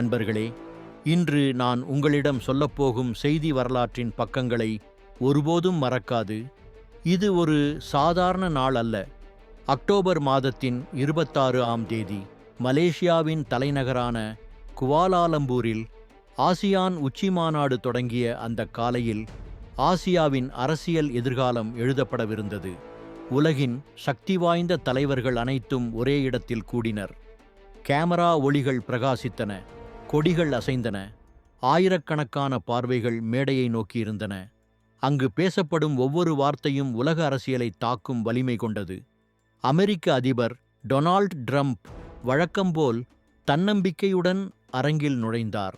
நண்பர்களே இன்று நான் உங்களிடம் சொல்லப்போகும் செய்தி வரலாற்றின் பக்கங்களை ஒருபோதும் மறக்காது. இது ஒரு சாதாரண நாள் அல்ல. அக்டோபர் மாதத்தின் இருபத்தாறு ஆம் தேதி மலேசியாவின் தலைநகரான குவாலாலம்பூரில் ஆசியான் உச்சிமாநாடு தொடங்கிய அந்த காலையில் ஆசியாவின் அரசியல் எதிர்காலம் எழுதப்படவிருந்தது. உலகின் சக்தி வாய்ந்த தலைவர்கள் அனைத்தும் ஒரே இடத்தில் கூடினர். கேமரா ஒளிகள் பிரகாசித்தன. கொடிகள் அசைந்தன. ஆயிரக்கணக்கான பார்வைகள் மேடையை நோக்கியிருந்தன. அங்கு பேசப்படும் ஒவ்வொரு வார்த்தையும் உலக அரசியலை தாக்கும் வலிமை கொண்டது. அமெரிக்க அதிபர் டொனால்ட் ட்ரம்ப் வழக்கம்போல் தன்னம்பிக்கையுடன் அரங்கில் நுழைந்தார்.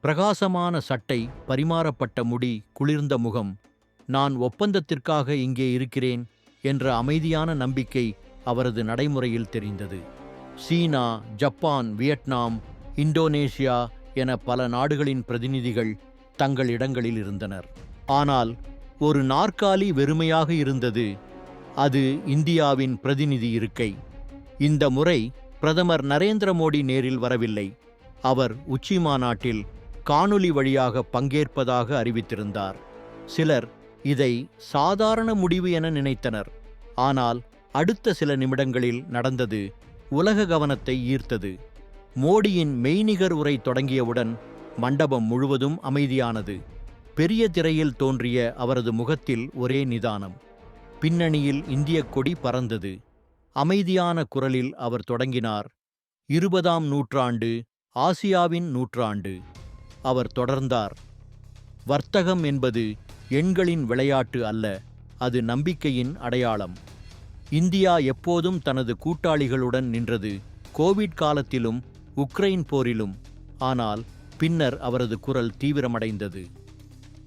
பிரகாசமான சட்டை பரிமாறப்பட்ட முடி குளிர்ந்த முகம் நான் ஒப்பந்தத்திற்காக இங்கே இருக்கிறேன் என்ற அமைதியான நம்பிக்கை அவரது நடைமுறையில் தெரிந்தது. சீனா ஜப்பான் வியட்நாம் இந்தோனேஷியா என பல நாடுகளின் பிரதிநிதிகள் தங்கள் இடங்களில் இருந்தனர். ஆனால் ஒரு நாற்காலி வெறுமையாக இருந்தது. அது இந்தியாவின் பிரதிநிதி இருக்கை. இந்த முறை பிரதமர் நரேந்திர மோடி நேரில் வரவில்லை. அவர் உச்சி மாநாட்டில் காணொலி வழியாக பங்கேற்பதாக அறிவித்திருந்தார். சிலர் இதை சாதாரண முடிவு என நினைத்தனர். ஆனால் அடுத்த சில நிமிடங்களில் நடந்தது உலக கவனத்தை ஈர்த்தது. மோடியின் மெய்நிகர் உரை தொடங்கியவுடன் மண்டபம் முழுவதும் அமைதியானது. பெரிய திரையில் தோன்றிய அவரது முகத்தில் ஒரே நிதானம். பின்னணியில் இந்திய கொடி பறந்தது. அமைதியான குரலில் அவர் தொடங்கினார். இருபதாம் நூற்றாண்டு ஆசியாவின் நூற்றாண்டு. அவர் தொடர்ந்தார். வர்த்தகம் என்பது எண்களின் விளையாட்டு அல்ல அது நம்பிக்கையின் அடையாளம். இந்தியா எப்போதும் தனது கூட்டாளிகளுடன் நின்றது. கோவிட் காலத்திலும் உக்ரைன் போரிலும் ஆனால் பின்னர் அவரது குரல் தீவிரமடைந்தது.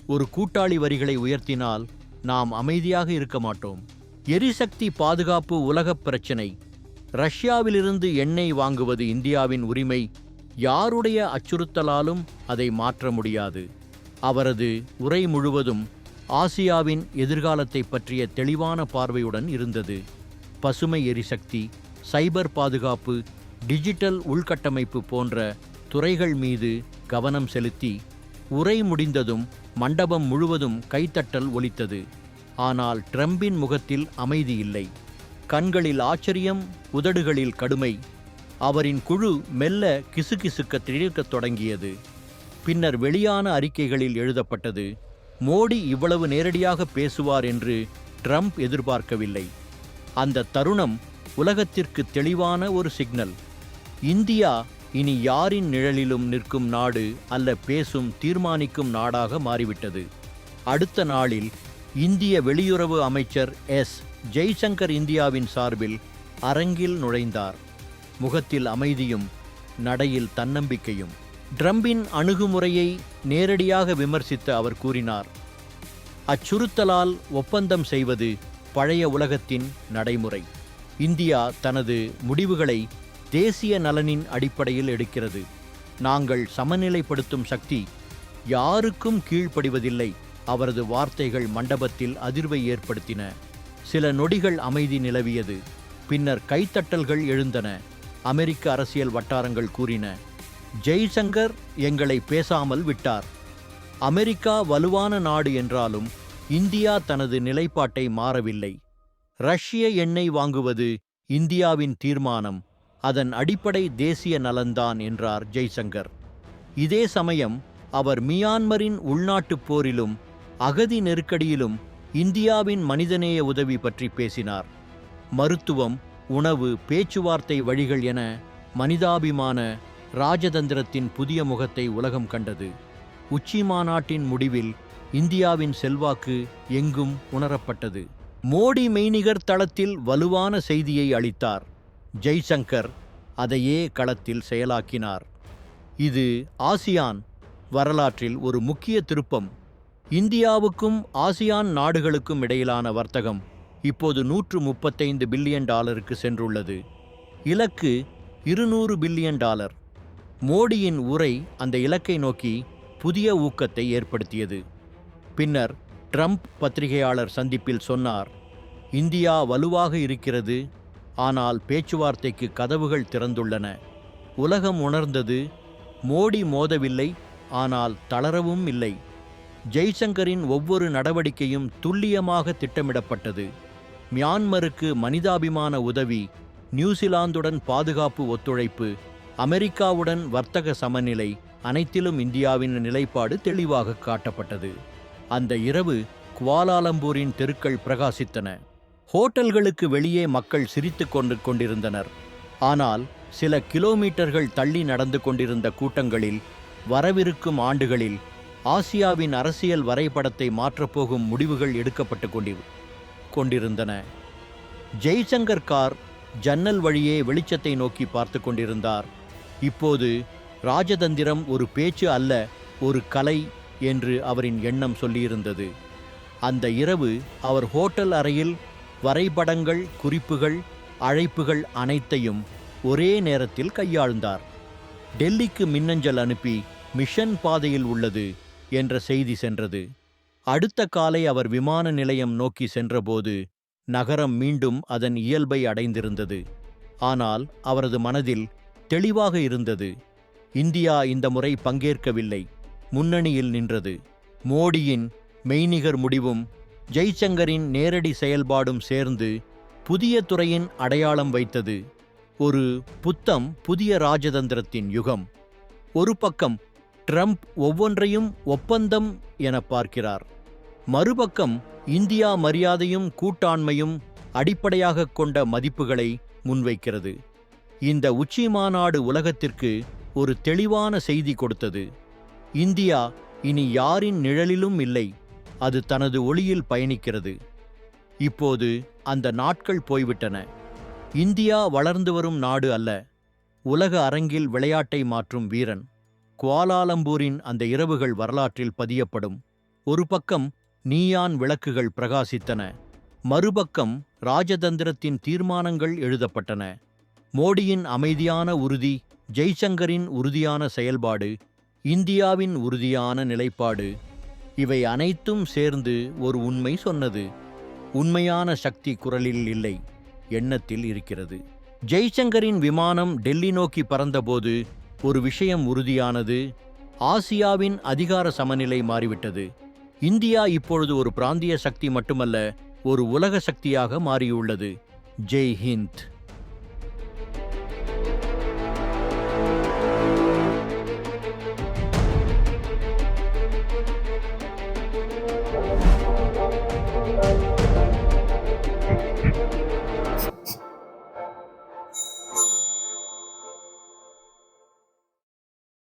ஒரு கூட்டாளி வரிகளை உயர்த்தினால் நாம் அமைதியாக இருக்க மாட்டோம். எரிசக்தி பாதுகாப்பு உலகப் பிரச்சினை. ரஷ்யாவிலிருந்து எண்ணெய் வாங்குவது இந்தியாவின் உரிமை. யாருடைய அச்சுறுத்தலாலும் அதை மாற்ற முடியாது. அவரது உரை முழுவதும் ஆசியாவின் எதிர்காலத்தை பற்றிய தெளிவான பார்வையுடன் இருந்தது. பசுமை எரிசக்தி சைபர் பாதுகாப்பு டிஜிட்டல் உள்கட்டமைப்பு போன்ற துறைகள் மீது கவனம் செலுத்தி உரை முடிந்ததும் மண்டபம் முழுவதும் கைத்தட்டல் ஒலித்தது. ஆனால் ட்ரம்பின் முகத்தில் அமைதி இல்லை. கண்களில் ஆச்சரியம் உதடுகளில் கடுமை. அவரின் குழு மெல்ல கிசுகிசுக்க திணிக்கத் தொடங்கியது. பின்னர் வெளியான அறிக்கைகளில் எழுதப்பட்டது மோடி இவ்வளவு நேரடியாக பேசுவார் என்று ட்ரம்ப் எதிர்பார்க்கவில்லை. அந்த தருணம் உலகத்திற்கு தெளிவான ஒரு சிக்னல். இந்தியா இனி யாரின் நிழலிலும் நிற்கும் நாடு அல்ல பேசும் தீர்மானிக்கும் நாடாக மாறிவிட்டது. அடுத்த நாளில் இந்திய வெளியுறவு அமைச்சர் எஸ். ஜெய்சங்கர் இந்தியாவின் சார்பில் அரங்கில் நுழைந்தார். முகத்தில் அமைதியும் நடையில் தன்னம்பிக்கையும். ட்ரம்பின் அணுகுமுறையை நேரடியாக விமர்சித்த அவர் கூறினார் அச்சுறுத்தலால் ஒப்பந்தம் செய்வது பழைய உலகத்தின் நடைமுறை. இந்தியா தனது முடிவுகளை தேசிய நலனின் அடிப்படையில் எடுக்கிறது. நாங்கள் சமநிலைப்படுத்தும் சக்தி யாருக்கும் கீழ்ப்படிவதில்லை. அவரது வார்த்தைகள் மண்டபத்தில் அதிர்வை ஏற்படுத்தின. சில நொடிகள் அமைதி நிலவியது. பின்னர் கைத்தட்டல்கள் எழுந்தன. அமெரிக்க அரசியல் வட்டாரங்கள் கூறின ஜெய்சங்கர் எங்களை பேசாமல் விட்டார். அமெரிக்கா வலுவான நாடு என்றாலும் இந்தியா தனது நிலைப்பாட்டை மாறவில்லை. ரஷ்ய எண்ணெய் வாங்குவது இந்தியாவின் தீர்மானம். அதன் அடிப்படை தேசிய நலன்தான் என்றார் ஜெய்சங்கர். இதே சமயம் அவர் மியான்மரின் உள்நாட்டுப் போரிலும் அகதி நெருக்கடியிலும் இந்தியாவின் மனிதநேய உதவி பற்றி பேசினார். மருத்துவம் உணவு பேச்சுவார்த்தை வழிகள் என மனிதாபிமான ராஜதந்திரத்தின் புதிய முகத்தை உலகம் கண்டது. உச்சி மாநாட்டின் முடிவில் இந்தியாவின் செல்வாக்கு எங்கும் உணரப்பட்டது. மோடி மெய்நிகர் தளத்தில் வலுவான செய்தியை அளித்தார். ஜெய்சங்கர் அதையே களத்தில் செயலாக்கினார். இது ஆசியான் வரலாற்றில் ஒரு முக்கிய திருப்பம். இந்தியாவுக்கும் ஆசியான் நாடுகளுக்கும் இடையிலான வர்த்தகம் இப்போது நூற்று முப்பத்தைந்து பில்லியன் டாலருக்கு சென்றுள்ளது. இலக்கு இருநூறு பில்லியன் டாலர். மோடியின் உரை அந்த இலக்கை நோக்கி புதிய ஊக்கத்தை ஏற்படுத்தியது. பின்னர் ட்ரம்ப் பத்திரிகையாளர் சந்திப்பில் சொன்னார் இந்தியா வலுவாக இருக்கிறது ஆனால் பேச்சுவார்த்தைக்கு கதவுகள் திறந்துள்ளன. உலகம் உணர்ந்தது மோடி மோதவில்லை ஆனால் தளரவும் இல்லை. ஜெய்சங்கரின் ஒவ்வொரு நடவடிக்கையும் துல்லியமாக திட்டமிடப்பட்டது. மியான்மருக்கு மனிதாபிமான உதவி நியூசிலாந்துடன் பாதுகாப்பு ஒத்துழைப்பு அமெரிக்காவுடன் வர்த்தக சமநிலை அனைத்திலும் இந்தியாவின் நிலைப்பாடு தெளிவாக காட்டப்பட்டது. அந்த இரவு குவாலாலம்பூரின் தெருக்கள் பிரகாசித்தன. ஹோட்டல்களுக்கு வெளியே மக்கள் சிரித்துக் கொண்டு கொண்டிருந்தனர். ஆனால் சில கிலோமீட்டர்கள் தள்ளி நடந்து கொண்டிருந்த கூட்டங்களில் வரவிருக்கும் ஆண்டுகளில் ஆசியாவின் அரசியல் வரைபடத்தை மாற்றப்போகும் முடிவுகள் எடுக்கப்பட்டு கொண்டி கொண்டிருந்தன. ஜெய்சங்கர் கார் ஜன்னல் வழியே வெளிச்சத்தை நோக்கி பார்த்து கொண்டிருந்தார். இப்போது ராஜதந்திரம் ஒரு பேச்சு அல்ல ஒரு கலை என்று அவரின் எண்ணம் சொல்லியிருந்தது. அந்த இரவு அவர் ஹோட்டல் அறையில் வரைபடங்கள் குறிப்புகள் அழைப்புகள் அனைத்தையும் ஒரே நேரத்தில் கையாழ்ந்தார் டெல்லிக்கு மின்னஞ்சல் அனுப்பி மிஷன் பாதையில் உள்ளது என்ற செய்தி சென்றது. அடுத்த காலை அவர் விமான நிலையம் நோக்கி சென்றபோது நகரம் மீண்டும் அதன் இயல்பை அடைந்திருந்தது. ஆனால் அவரது மனதில் தெளிவாக இருந்தது. இந்தியா இந்த முறை பங்கேற்கவில்லை. முன்னணியில் நின்றது. மோடியின் மெய்நிகர் முடிவும் ஜெய்சங்கரின் நேரடி செயல்பாடும் சேர்ந்து புதிய துறையின் அடையாளம் வைத்தது ஒரு புத்தம் புதிய ராஜதந்திரத்தின் யுகம். ஒரு பக்கம் ட்ரம்ப் ஒவ்வொன்றையும் ஒப்பந்தம் என பார்க்கிறார். மறுபக்கம் இந்தியா மரியாதையும் கூட்டாண்மையும் அடிப்படையாகக் கொண்ட மதிப்புகளை முன்வைக்கிறது. இந்த உச்சி மாநாடு உலகத்திற்கு ஒரு தெளிவான செய்தி கொடுத்தது. இந்தியா இனி யாரின் நிழலிலும் இல்லை. அது தனது ஒளியில் பயணிக்கிறது. இப்போது அந்த நாட்கள் போய்விட்டன. இந்தியா வளர்ந்து வரும் நாடு அல்ல. உலக அரங்கில் விளையாட்டை மாற்றும் வீரன். குவாலாலம்பூரின் அந்த இரவுகள் வரலாற்றில் பதியப்படும். ஒரு பக்கம் நீயான் விளக்குகள் பிரகாசித்தன. மறுபக்கம் ராஜதந்திரத்தின் தீர்மானங்கள் எழுதப்பட்டன. மோடியின் அமைதியான உறுதி ஜெய்சங்கரின் உறுதியான செயல்பாடு இந்தியாவின் உறுதியான நிலைப்பாடு இவை அனைத்தும் சேர்ந்து ஒரு உண்மை சொன்னது. உண்மையான சக்தி குரலில் இல்லை எண்ணத்தில் இருக்கிறது. ஜெய்சங்கரின் விமானம் டெல்லி நோக்கி பறந்தபோது ஒரு விஷயம் உறுதியானது. ஆசியாவின் அதிகார சமநிலை மாறிவிட்டது. இந்தியா இப்பொழுது ஒரு பிராந்திய சக்தி மட்டுமல்ல ஒரு உலக சக்தியாக மாறியுள்ளது. ஜெய் ஹிந்த்